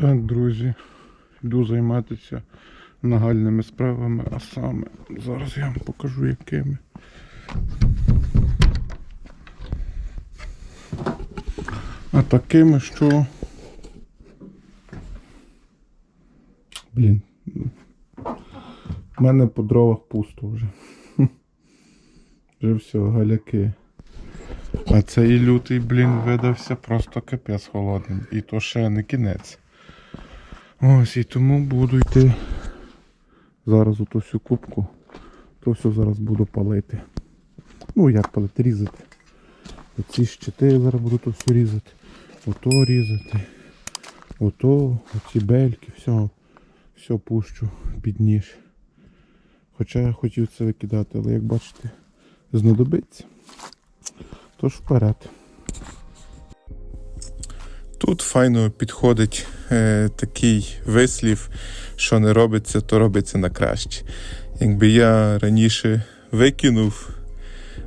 Так, друзі, йду займатися нагальними справами, а саме зараз я вам покажу якими. А такими, що. Блін. У мене по дровах пусто вже. Вже все, галяки. А цей лютий, блін, видався просто капець холодним. І то ще не кінець. Ось і тому буду йти зараз у ту всю кубку. То все зараз буду палити. Ну як палити, різати. Оці щити я зараз буду то все різати. Ото різати. Ото, оці бельки, все, все пущу під ніж. Хоча я хотів це викидати, але як бачите, знадобиться. Тож вперед. Тут файно підходить е, такий вислів, що не робиться, то робиться на краще. Якби я раніше викинув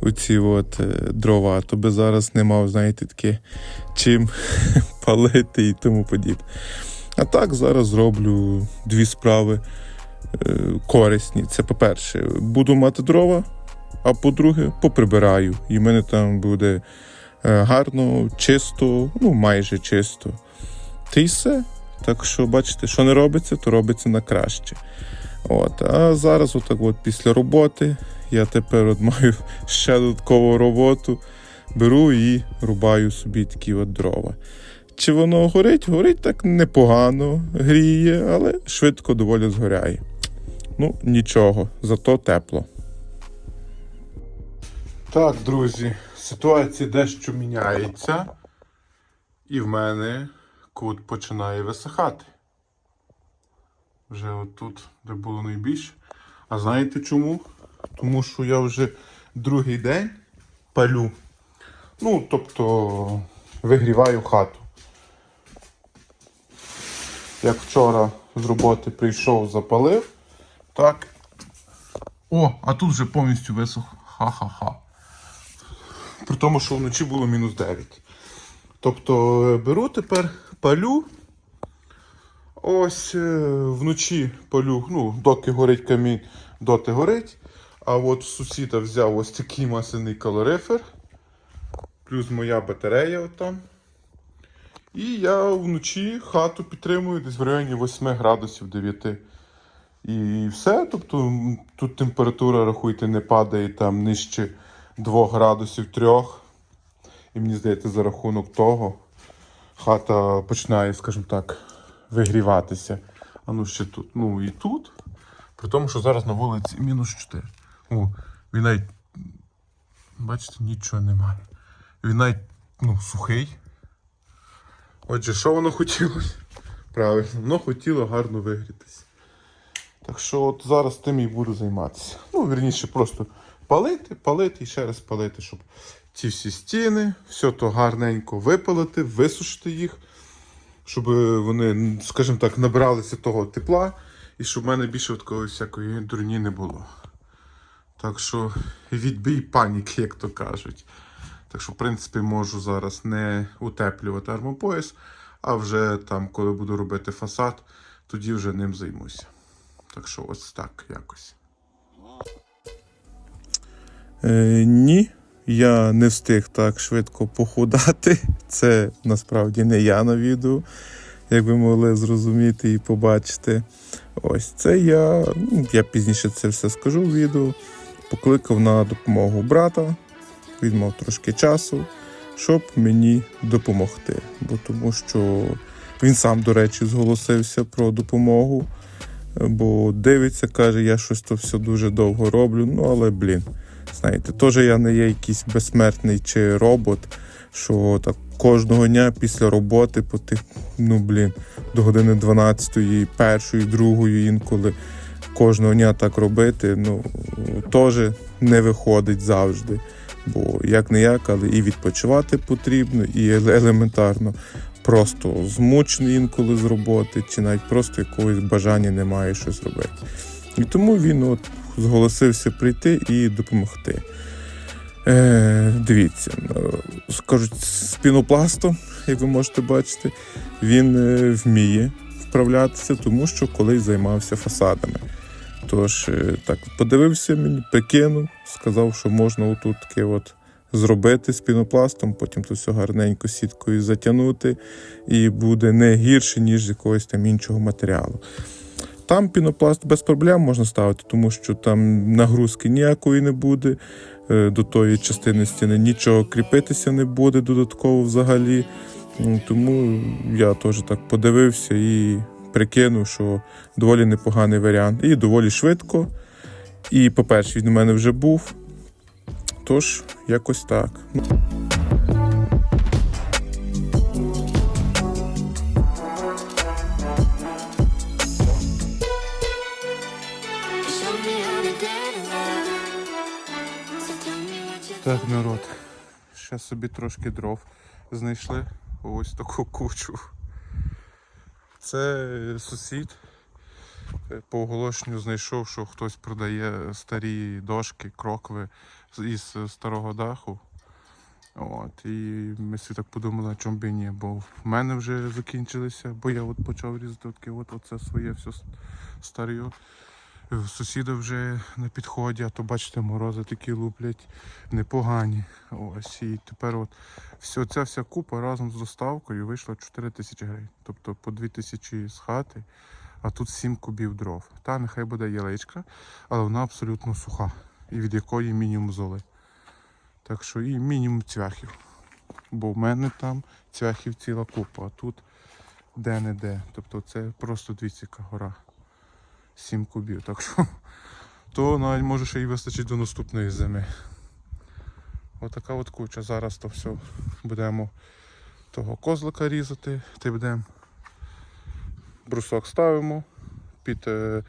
оці от е, дрова, то би зараз не мав, знаєте, таке чим палити і тому подібне. А так зараз зроблю дві справи е, корисні. Це по-перше, буду мати дрова, а по-друге, поприбираю. І в мене там буде е, гарно, чисто, ну майже чисто. Все. Так що, бачите, що не робиться, то робиться на краще. От. А зараз, отак от після роботи, я тепер от маю ще додаткову роботу. Беру і рубаю собі такі от дрова. Чи воно горить? Горить так непогано, гріє, але швидко доволі згоряє. Ну, нічого, зато тепло. Так, друзі, ситуація дещо міняється, і в мене кут починає висихати. Вже отут, де було найбільше. А знаєте чому? Тому що я вже другий день палю. Ну, тобто вигріваю хату. Як вчора з роботи прийшов, запалив. Так. О, а тут вже повністю висох. Ха-ха-ха. При тому, що вночі було мінус 9. Тобто е, беру тепер палю. Ось е, вночі палю, ну, доки горить камінь, доти горить. А от сусіда взяв ось такий масляний калорифер. Плюс моя батарея отам. І я вночі хату підтримую десь в районі 8 градусів 9. І все. Тобто тут температура, рахуйте, не падає там нижче 2 градусів 3. І мені здається, за рахунок того хата починає, скажімо так, вигріватися. А ну ще тут. Ну і тут. При тому, що зараз на вулиці мінус 4. О, він навіть, бачите, нічого немає. Він навіть ну, сухий. Отже, що воно хотілося? Правильно, воно хотіло гарно вигрітися. Так що от зараз тим і буду займатися. Ну, вірніше, просто палити, палити і ще раз палити, щоб ці всі стіни, все то гарненько випалити, висушити їх, щоб вони, скажімо так, набралися того тепла і щоб в мене більше такої всякої дурні не було. Так що відбій паніки, як то кажуть. Так що, в принципі, можу зараз не утеплювати армопояс, а вже там, коли буду робити фасад, тоді вже ним займуся. Так що ось так якось. Е, ні, я не встиг так швидко похудати. Це насправді не я на відео, як ви могли зрозуміти і побачити. Ось це я. ну, Я пізніше це все скажу в відео. Покликав на допомогу брата. Він мав трошки часу, щоб мені допомогти. Бо тому що він сам, до речі, зголосився про допомогу. Бо дивиться, каже, я щось то все дуже довго роблю. Ну, але блін, знаєте, теж я не є якийсь безсмертний чи робот, що так кожного дня після роботи по тих, ну блін, до години 12, першої, другої інколи кожного дня так робити, ну теж не виходить завжди. Бо як не як, але і відпочивати потрібно, і елементарно просто змучений інколи з роботи, чи навіть просто якогось бажання немає щось робити. І тому він от зголосився прийти і допомогти. Е, дивіться, е, скажуть, з як ви можете бачити, він е, вміє вправлятися, тому що колись займався фасадами. Тож, е, так, подивився мені, прикинув, сказав, що можна отут таке от зробити з пінопластом, потім то все гарненько сіткою затягнути, і буде не гірше, ніж з якогось там іншого матеріалу. Там пінопласт без проблем можна ставити, тому що там нагрузки ніякої не буде. е, До тої частини стіни нічого кріпитися не буде додатково взагалі. Тому я теж так подивився і прикинув, що доволі непоганий варіант. І доволі швидко. І, по-перше, він у мене вже був. Тож, якось так. Так, народ. Ще собі трошки дров знайшли. Ось таку кучу. Це сусід. е, По оголошенню знайшов, що хтось продає старі дошки, крокви із старого даху. От, і ми всі так подумали, чому б і ні, бо в мене вже закінчилися, бо я от почав різати от оце своє все старе. В сусіда вже на підході, а то бачите, морози такі луплять непогані. Ось і тепер от все, ця вся купа разом з доставкою вийшла 4 тисячі гривень. Тобто по 2 тисячі з хати, а тут 7 кубів дров. Та нехай буде яличка, але вона абсолютно суха. І від якої мінімум золи. Так що і мінімум цвяхів. Бо в мене там цвяхів ціла купа, а тут де-не-де. Тобто це просто яка гора. 7 кубів. Так що то навіть може ще й вистачить до наступної зими. Отака от куча. Зараз то все будемо того козлика різати, ти будемо брусок ставимо під е,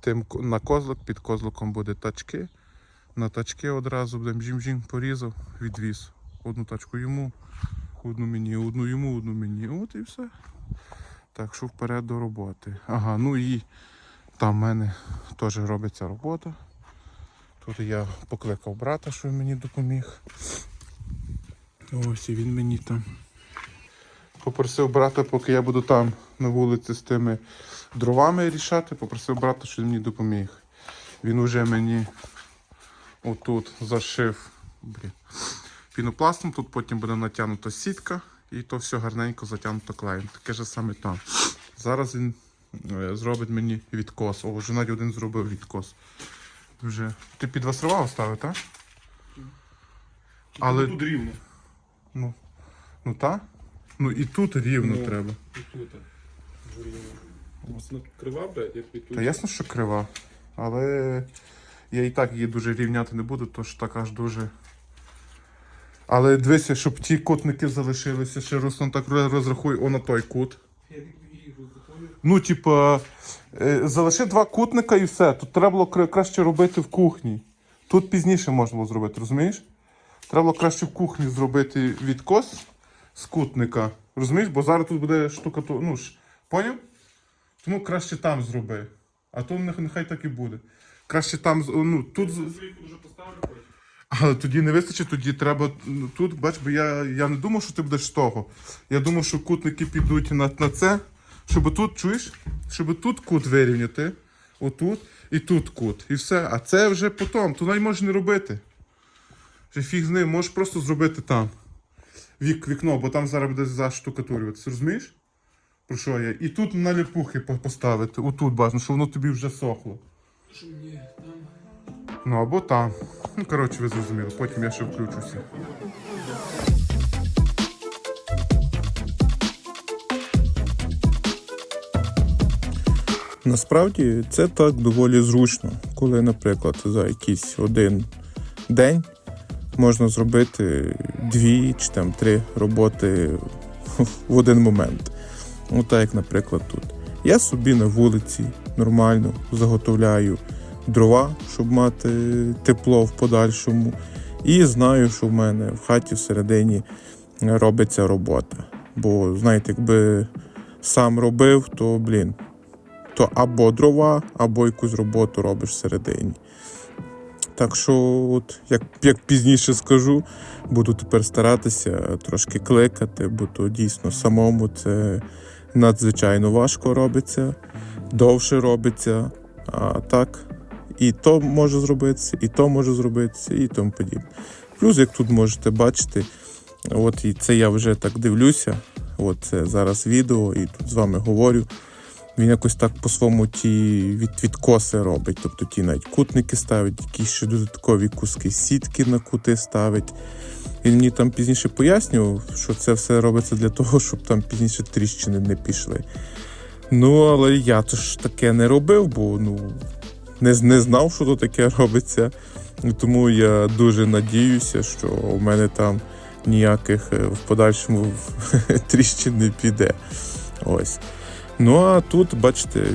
тим на козлик, під козликом буде тачки. На тачки одразу будемо жім-жім порізав, відвіз. Одну тачку йому, одну мені, одну йому, одну мені. От і все. Так що вперед до роботи. Ага, ну і там в мене теж робиться робота. Тут я покликав брата, що мені допоміг. Ось і він мені там. Попросив брата, поки я буду там на вулиці з тими дровами рішати, попросив брата, що він мені допоміг. Він уже мені отут зашив блін, пінопластом, тут потім буде натягнута сітка і то все гарненько затягнуто клеєм. Таке ж саме там. Зараз він зробить мені відкос. О, вже навіть один зробив відкос. Вже. Ти під васрова ставив, так? Але- тут рівно. Ну, ну так? Ну і тут рівно Ну. треба. І тут. Рівно. Крива, блядь, як від Та ясно, що крива. Але я і так її дуже рівняти не буду, тож так аж дуже. Але дивися, щоб ті кутники залишилися, ще Руслан так розрахуй, о на той кут. Ну, типа, е, залиши два кутника і все. Тут треба було краще робити в кухні. Тут пізніше можна було зробити, розумієш? Треба було краще в кухні зробити відкос з кутника. Розумієш? Бо зараз тут буде штука. Ну ж, поняв? Тому краще там зроби. А то нехай так і буде. Краще там, ну, тут. але тоді не вистачить, тоді треба. ну, Тут, бач, бо я, я не думав, що ти будеш з того. Я думав, що кутники підуть на, на це, щоб тут, чуєш? Щоб тут кут вирівняти, отут і тут кут. І все. А це вже потім. То навіть можеш не робити. Вже фіг з ним, можеш просто зробити там. Вік, вікно, бо там зараз буде заштукатурюватися, розумієш? Про що я? І тут на ліпухи по- поставити. Отут бажано, щоб воно тобі вже сохло. Що? Ну або там. Ну, коротше, ви зрозуміли, потім я ще включуся. Насправді це так доволі зручно, коли, наприклад, за якийсь один день можна зробити дві чи там три роботи в один момент. Отак, як, наприклад, тут. Я собі на вулиці нормально заготовляю дрова, щоб мати тепло в подальшому. І знаю, що в мене в хаті всередині робиться робота. Бо, знаєте, якби сам робив, то блін, то або дрова, або якусь роботу робиш всередині. Так що, от, як, як пізніше скажу, буду тепер старатися трошки кликати, бо то дійсно самому це надзвичайно важко робиться, довше робиться. А так, і то може зробитися, і то може зробитися, і тому подібне. Плюс, як тут можете бачити, от і це я вже так дивлюся. От це зараз відео, і тут з вами говорю. Він якось так по-своєму ті від, відкоси робить. Тобто ті навіть кутники ставить, якісь ще додаткові куски сітки на кути ставить. Він мені там пізніше пояснював, що це все робиться для того, щоб там пізніше тріщини не пішли. Ну, але я то ж таке не робив, бо ну, не, не знав, що то таке робиться. Тому я дуже надіюся, що у мене там ніяких е, в подальшому тріщин не піде. Ось. Ну а тут, бачите,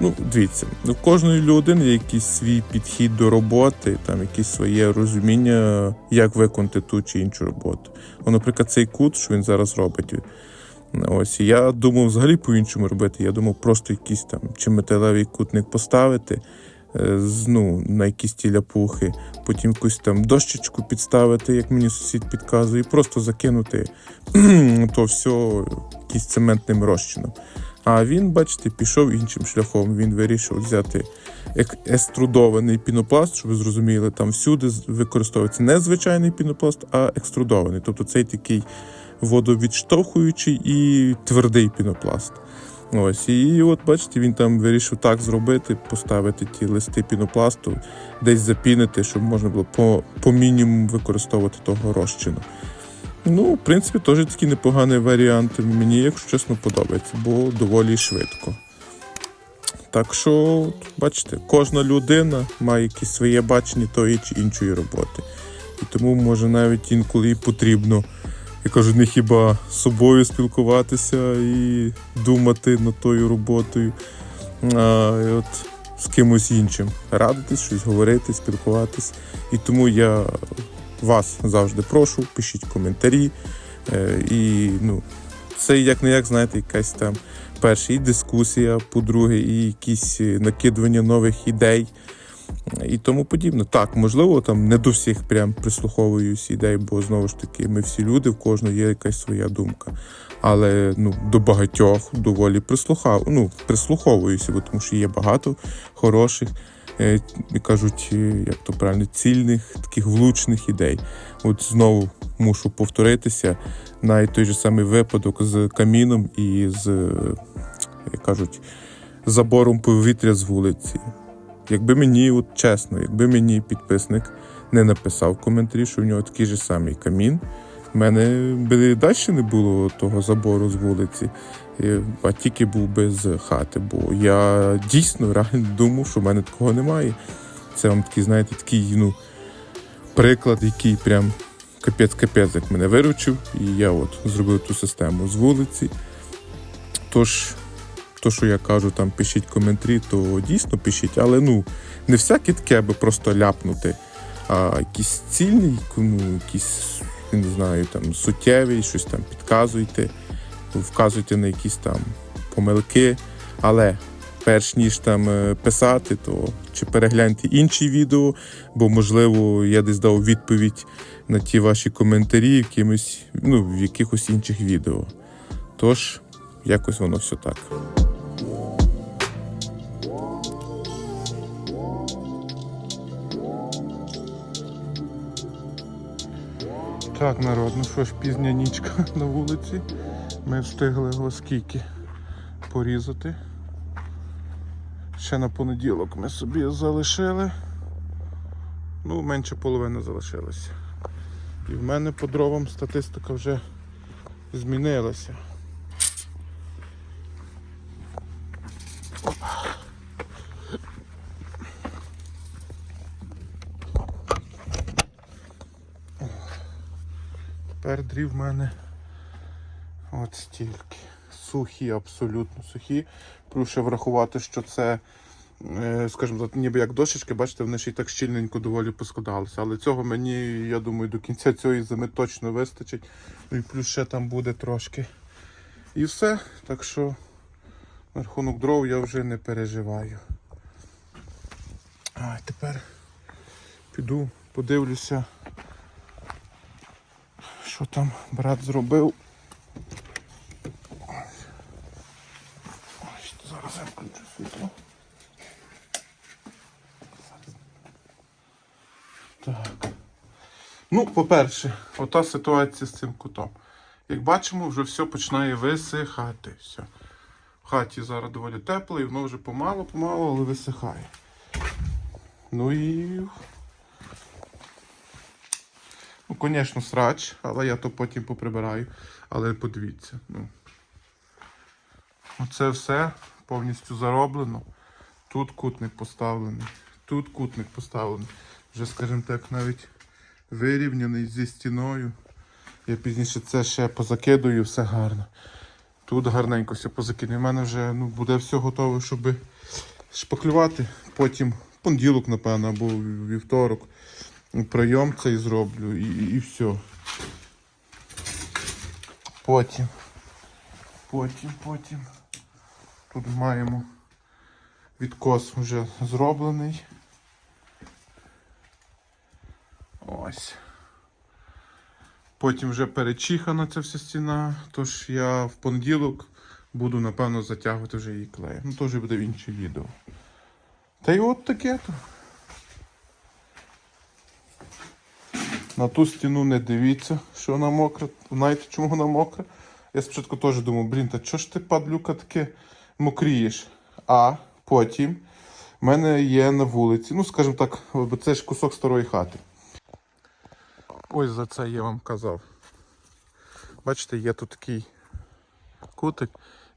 ну дивіться, у кожної людини є якийсь свій підхід до роботи, там якесь своє розуміння, як виконати ту чи іншу роботу. О, наприклад, цей кут, що він зараз робить. Ось я думав взагалі по-іншому робити. Я думав просто якийсь там чи металевий кутник поставити. е, Ну, на якісь ті ляпухи, потім якусь там дощечку підставити, як мені сусід підказує, і просто закинути то все якийсь цементним розчином. А він, бачите, пішов іншим шляхом. Він вирішив взяти ек- еструдований пінопласт, щоб ви зрозуміли, там всюди використовується не звичайний пінопласт, а екструдований. Тобто цей такий водовідштовхуючий і твердий пінопласт. Ось, і от бачите, він там вирішив так зробити, поставити ті листи пінопласту, десь запінити, щоб можна було по, по мінімуму використовувати того розчину. Ну, в принципі, теж такий непоганий варіант. Мені, якщо чесно, подобається, бо доволі швидко. Так що, бачите, кожна людина має якесь своє бачення тої чи іншої роботи. І тому може навіть інколи і потрібно, я кажу, не хіба з собою спілкуватися і думати над тою роботою, а і от з кимось іншим. Радитись, щось говорити, спілкуватись. І тому я вас завжди прошу, пишіть коментарі. Е, і ну, це як не як, знаєте, якась там перше і дискусія, по-друге, і якісь е, накидування нових ідей і тому подібне. Так, можливо, там не до всіх прям прислуховуюсь ідей, бо знову ж таки, ми всі люди, в кожного є якась своя думка. Але ну, до багатьох доволі прислухав, ну, прислуховуюся, бо тому що є багато хороших, кажуть, е, як то правильно, цільних, таких влучних ідей. От знову мушу повторитися навіть той же самий випадок з каміном і з, е, як кажуть, забором повітря з вулиці. Якби мені, от чесно, якби мені підписник не написав в коментарі, що в нього такий же самий камін, в мене би далі не було того забору з вулиці, е, а тільки був би з хати. Бо я дійсно реально думав, що в мене такого немає. Це вам такий, знаєте, такий ну, приклад, який прям капець-капець, як мене виручив, і я от зробив ту систему з вулиці. Тож, то, що я кажу, там пишіть коментарі, то дійсно пишіть, але ну, не всяке таке, аби просто ляпнути, а якісь цільні, ну, якісь, не знаю, там суттєві, щось там підказуйте, вказуйте на якісь там помилки. Але перш ніж там е, писати, то чи перегляньте інші відео, бо можливо я десь дав відповідь на ті ваші коментарі якимось, ну, в якихось інших відео. Тож, якось воно все так. Так, народ, ну що ж, пізня нічка на вулиці. Ми встигли його порізати. Ще на понеділок ми собі залишили. Ну, менше половини залишилося. І в мене по дровам статистика вже змінилася. Тепер дрів в мене от стільки. Сухі, абсолютно сухі. Плюс ще врахувати, що це, е, скажімо так, ніби як дощечки, бачите, вони ще й так щільненько доволі поскладалися. Але цього мені, я думаю, до кінця цієї зими точно вистачить. Ну і плюс ще там буде трошки. І все. Так що на рахунок дров я вже не переживаю. А тепер Піду, подивлюся, що там брат зробив. Ось, Зараз я включу світло. Так. Ну, по-перше, ота ситуація з цим кутом. Як бачимо, вже все починає висихати. В хаті зараз доволі тепло, і воно вже помало-помало, але висихає. Ну і. Ну, звісно, срач, але я то потім поприбираю. Але подивіться. Ну. Оце все повністю зароблено. Тут кутник поставлений, тут кутник поставлений. Вже, скажімо так, навіть вирівняний зі стіною. Я пізніше це ще позакидую, все гарно. Тут гарненько все позакидую. У мене вже ну, буде все готове, щоб шпаклювати. Потім понеділок, напевно, або вівторок. Прийом цей зроблю і, і, і все. Потім. Потім, потім. Тут маємо відкос вже зроблений. Ось. Потім вже перечихана ця вся стіна, тож я в понеділок буду, напевно, затягувати вже її клеєм. Ну, вже буде в інше відео. Та й от таке то. На ту стіну не дивіться, що вона мокра. Знаєте, чому вона мокра? Я спочатку теж думав, блін, та чого ж ти, падлюка, таке мокрієш? А потім в мене є на вулиці, ну, скажімо так, бо це ж кусок старої хати. Ось за це я вам казав. Бачите, є тут такий кутик,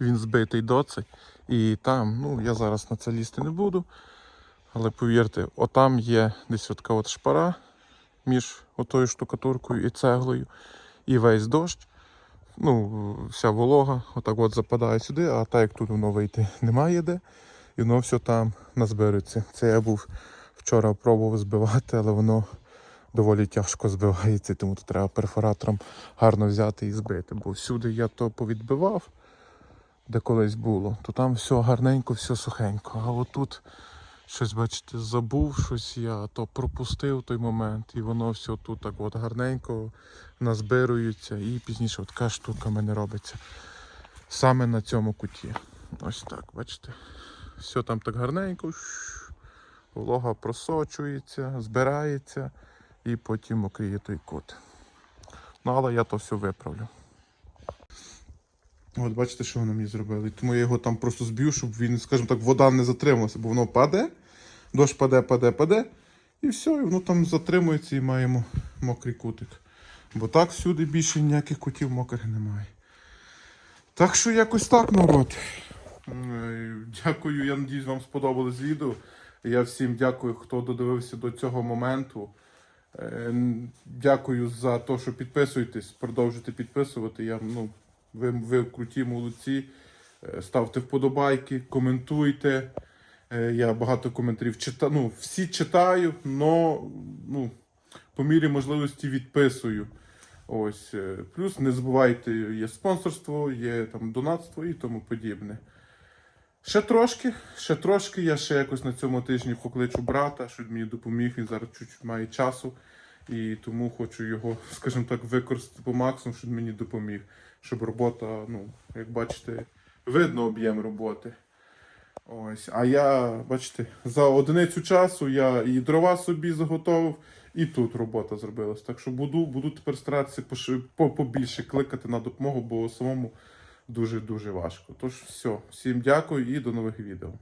він збитий доцей. І там, ну я зараз на це лізти не буду. Але повірте, отам є десь така от шпара між отою штукатуркою і цеглою. І весь дощ, ну, вся волога, отак от западає сюди, а так як тут воно вийти немає де. І воно все там назбирується. Це я був вчора пробував збивати, але воно доволі тяжко збивається, тому то треба перфоратором гарно взяти і збити. Бо всюди я то повідбивав, де колись було, то там все гарненько, все сухенько. А отут щось, бачите, забув, щось я то пропустив той момент, і воно все тут так от гарненько назбирується, і пізніше така штука в мене робиться. Саме на цьому куті. Ось так, бачите. Все там так гарненько. Волога просочується, збирається і потім мокріє той кут. Ну, але я то все виправлю. От бачите, що вони мені зробили. Тому я його там просто зб'ю, щоб він, скажімо так, вода не затрималася, бо воно паде, дощ паде, паде, паде. І все, і воно там затримується і маємо мокрий кутик. Бо так всюди більше ніяких кутів мокрих немає. Так що якось так, народ. Дякую, я надіюсь, вам сподобалось відео. Я всім дякую, хто додивився до цього моменту. Е, н- Дякую за те, що підписуєтесь, продовжуйте підписувати. Я, ну, ви, ви круті, молодці. Е, Ставте вподобайки, коментуйте. Е, Я багато коментарів читаю. Ну, всі читаю, але ну, по мірі можливості відписую. Ось. е, Плюс не забувайте, є спонсорство, є там донатство і тому подібне. Ще трошки, ще трошки. Я ще якось на цьому тижні покличу брата, щоб мені допоміг. Він зараз чуть має часу. І тому хочу його, скажімо так, використати по максимуму, щоб мені допоміг. Щоб робота, ну, як бачите, видно об'єм роботи. Ось. А я, бачите, за одиницю часу я і дрова собі заготовив, і тут робота зробилась. Так що буду, буду тепер старатися побільше кликати на допомогу, бо самому дуже-дуже важко. Тож все, всім дякую і до нових відео.